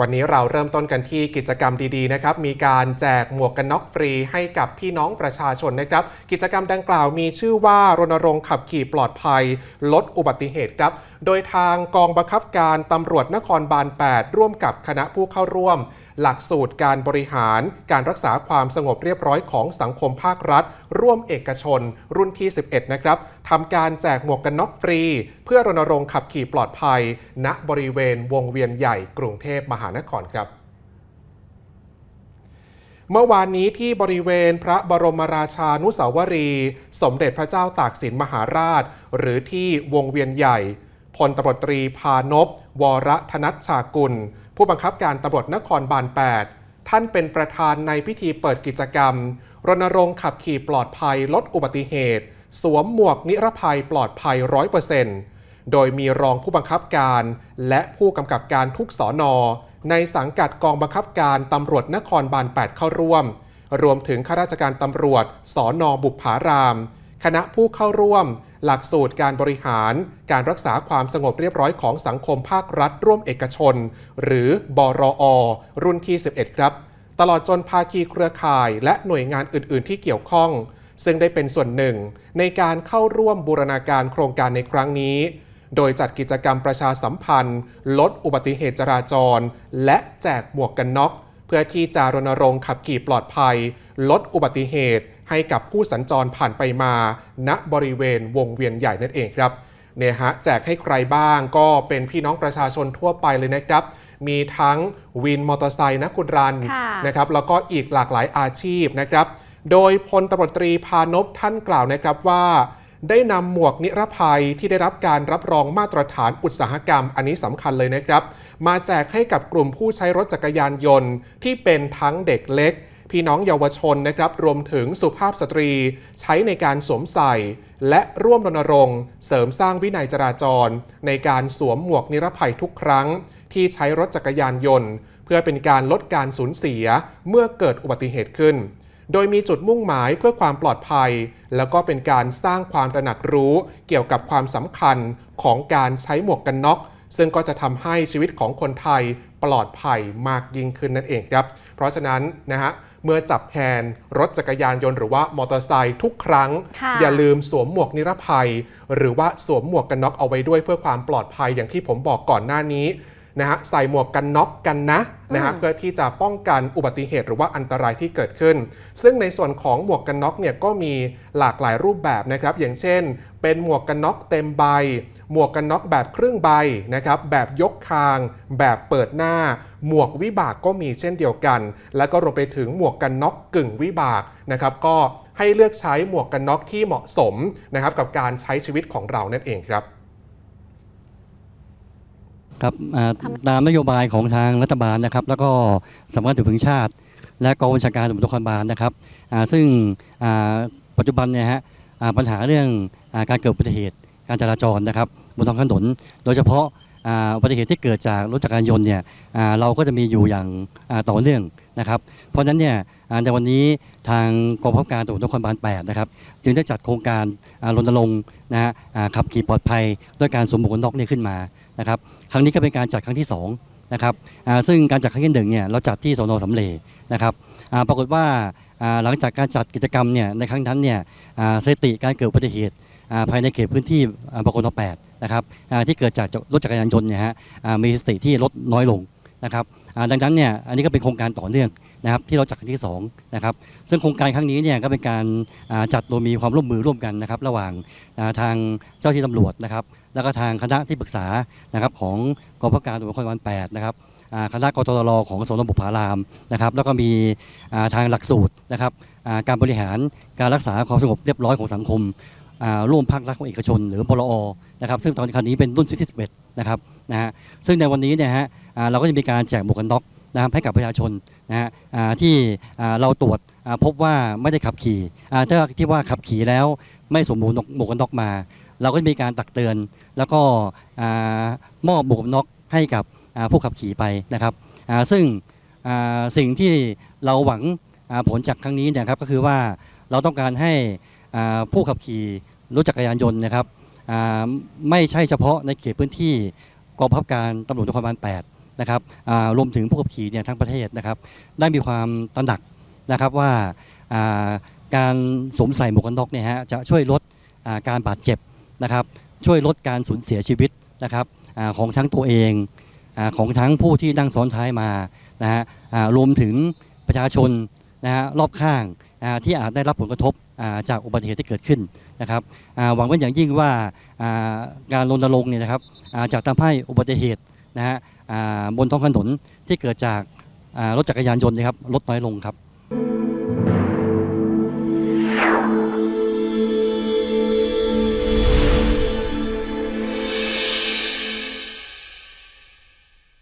วันนี้เราเริ่มต้นกันที่กิจกรรมดีๆนะครับ มีการแจกหมวกกันน็อกฟรีให้กับพี่น้องประชาชนนะครับ กิจกรรมดังกล่าวมีชื่อว่ารณรงค์ขับขี่ปลอดภัย ลดอุบัติเหตุครับ โดยทางกองบังคับการตำรวจนครบาล 8 ร่วมกับคณะผู้เข้าร่วม หลักสูตรการบริหารการรักษาความสงบเรียบร้อยของสังคมภาครัฐ ร่วมเอกชน รุ่นที่ 11 นะครับทำการแจกหมวกกันน็อกฟรี เพื่อรณรงค์ขับขี่ปลอดภัย ณบริเวณวงเวียนใหญ่กรุงเทพมหานครครับเมื่อวานนี้ที่บริเวณพระบรมราชานุสาวรี สมเด็จพระเจ้าตากสินมหาราช หรือที่วงเวียนใหญ่พลตรตรีพานพ วรธนัชชากุล ผู้บังคับการตำรวจนครบาล 8 ท่านเป็นประธานในพิธีเปิดกิจกรรม รณรงค์ขับขี่ปลอดภัยลดอุบัติเหตุ สวมหมวกนิรภัยปลอดภัย 100%โดยมีรองผู้บังคับการ และผู้กำกับการทุกสอนอ ในสังกัดกองบังคับการตำรวจนครบาล 8 เข้าร่วม รวมถึงข้าราชการตำรวจสอนอบุปผาราม คณะผู้เข้าร่วม หลักสูตรการบริหาร การรักษาความสงบเรียบร้อยของสังคมภาครัฐ ร่วมเอกชน หรือบรอ รุ่นที่ 11 ครับ ตลอดจนภาคีเครือข่าย และหน่วยงานอื่น ๆ ที่เกี่ยวข้อง ซึ่งได้เป็นส่วนหนึ่ง ในการเข้าร่วมบูรณาการโครงการในครั้งนี้ โดยจัดกิจกรรมประชาสัมพันธ์ ลดอุบัติเหตุจราจร และแจกหมวกกันน็อก เพื่อที่จะรณรงค์ขับขี่ปลอดภัย ลดอุบัติเหตุ ให้กับผู้สัญจรผ่านไปมา ณบริเวณวงเวียนใหญ่นั่นเองครับเนี่ยฮะแจกให้ใครบ้างก็เป็นพี่น้องประชาชนทั่วไปเลยนะครับ มีทั้งวินมอเตอร์ไซค์นะคุณรันค่ะนะครับแล้วก็อีกหลากหลายอาชีพนะครับ โดยพลตำรวจตรีพานพท่านกล่าวนะครับว่าได้นำหมวกนิรภัยที่ได้รับการรับรองมาตรฐานอุตสาหกรรม อันนี้สำคัญเลยนะครับ มาแจกให้กับกลุ่มผู้ใช้รถจักรยานยนต์ที่เป็นทั้งเด็กเล็ก พี่น้องเยาวชนนะครับ รวมถึงสุภาพสตรี ใช้ในการสวมใส่ และร่วมรณรงค์ เสริมสร้างวินัยจราจร ในการสวมหมวกนิรภัยทุกครั้ง ที่ใช้รถจักรยานยนต์ เพื่อเป็นการลดการสูญเสียเมื่อเกิดอุบัติเหตุขึ้น โดยมีจุดมุ่งหมายเพื่อความปลอดภัย แล้วก็เป็นการสร้างความตระหนักรู้เกี่ยวกับความสำคัญของการใช้หมวกกันน็อกซึ่งก็จะทำให้ชีวิตของคนไทยปลอดภัยมากยิ่งขึ้นนั่นเองครับ เพราะฉะนั้นนะฮะ เมื่อจับแฮนด์รถจักรยานยนต์หรือว่ามอเตอร์ไซค์ทุกครั้งค่ะอย่าลืมสวมหมวกนิรภัย หรือว่าสวมหมวกกันน็อกเอาไว้ด้วยเพื่อความปลอดภัยอย่างที่ผมบอกก่อนหน้านี้นะฮะใส่หมวกกันน็อกกันนะนะฮะอืมเพื่อที่จะป้องกันอุบัติเหตุหรือว่าอันตรายที่เกิดขึ้น ซึ่งในส่วนของหมวกกันน็อกเนี่ยก็มีหลากหลายรูปแบบนะครับ อย่างเช่น เป็นหมวกกันน็อกเต็มใบ หมวกกันน็อกแบบครึ่งใบนะครับแบบยกคาง แบบเปิดหน้า หมวกวิบากก็มีเช่นเดียวกัน แล้วก็รวมไปถึงหมวกกันน็อกกึ่งวิบากนะครับก็ให้เลือกใช้หมวกกันน็อกที่เหมาะสมนะครับกับการใช้ชีวิตของเรานั่นเองครับครับตามนโยบายของทางรัฐบาลนะครับ แล้วก็สำนักงานตำรวจแห่งชาติ และกองบัญชาการตำรวจนครบาลนะครับซึ่งปัจจุบันเนี่ยฮะปัญหาเรื่องอการเกิดอุบัติเหตุการจราจรนะครับ บนท้องถนน โดยเฉพาะอ่าอุบัติเหตุที่เกิดจากรถจักรยานยนต์เนี่ยอ่าเราก็จะมีอยู่อย่างต่อเนื่องนะครับ เพราะฉะนั้นเนี่ยในวันนี้ทางกองบังคับการตำรวจนครบาล8นะครับจึงได้จัดโครงการรณรงค์นะฮะขับขี่ปลอดภัยด้วยการสวมหมวกกันน็อกเนี่ยขึ้นมานะครับครั้งนี้ก็เป็นการจัดครั้งที่2นะครับอ่าซึ่งการจัดครั้งที่หนึ่งเนี่ยเราจัดที่สนสำเรนะครับอ่าปรากฏว่าอ่าหลังจากการจัดกิจกรรมเนี่ยในครั้งนั้นเนี่ยอ่าสถิติการเกิดอุบัติเหตุ ภายในเขตพื้นที่อ่าบกน8นะครับที่เกิดจากรถจักรยานยนต์เนี่ยฮะมีสติที่ลดน้อยลงนะครับดังนั้นเนี่ยอันนี้ก็เป็นโครงการต่อเนื่องนะครับที่เราจัดครั้งที่สองนะครับซึ่งโครงการครั้งนี้เนี่ยก็เป็นการจัดโดยมีความร่วมมือร่วมกันนะครับระหว่างทางเจ้าที่ตำรวจนะครับแล้วก็ทางคณะที่ปรึกษานะครับของกองพัการตำรวจนครบาล8นะครับคณะกตรของสนบุพารามนะครับแล้วก็มีทางหลักสูตรนะครับการบริหารการรักษาความสงบเรียบร้อยของสังคม ร่วมภาครัฐของเอกชน หรือปลอนะครับซึ่งตอนนี้เป็นรุ่นที่11นะครับนะฮะซึ่งในวันนี้เนี่ยฮะเราก็จะมีการแจกหมวกกันน็อกนะครับให้กับประชาชนนะฮะที่เราตรวจพบว่าไม่ได้ขับขี่ถ้าที่ว่าขับขี่แล้วไม่สวมหมวกกันน็อกมา เราก็จะมีการตักเตือน แล้วก็มอบหมวกกันน็อกให้กับผู้ขับขี่ไปนะครับซึ่งสิ่งที่เราหวังผลจากครั้งนี้เนยครับก็คือว่าเราต้องการให้ผู้ขับขี่ รถจักรยานยนต์นะครับไม่ใช่เฉพาะในเขตพื้นที่กองบังคับการตำรวจนครบาล8นะครับรวมถึงผู้ขับขี่เนี่ยทั้งประเทศนะครับ ได้มีความตระหนักนะครับว่าการสวมใส่หมวกกันน็อกเนี่ยฮะจะช่วยลดการบาดเจ็บนะครับช่วยลดการสูญเสียชีวิตนะครับอของทั้งตัวเองอของทั้งผู้ที่นั่งซ้อนท้ายมานะฮะรวมถึงประชาชนนะฮะรอบข้าง ที่อาจได้รับผลกระทบจากอุบัติเหตุที่เกิดขึ้นนะครับหวังเป็นอย่างยิ่งว่าการรณรงค์เนี่ยนะครับอ่าจะทำให้อุบัติเหตุนะฮะบนท้องถนนที่เกิดจากรถจักรยานยนต์นะครับลดน้อยลงครับ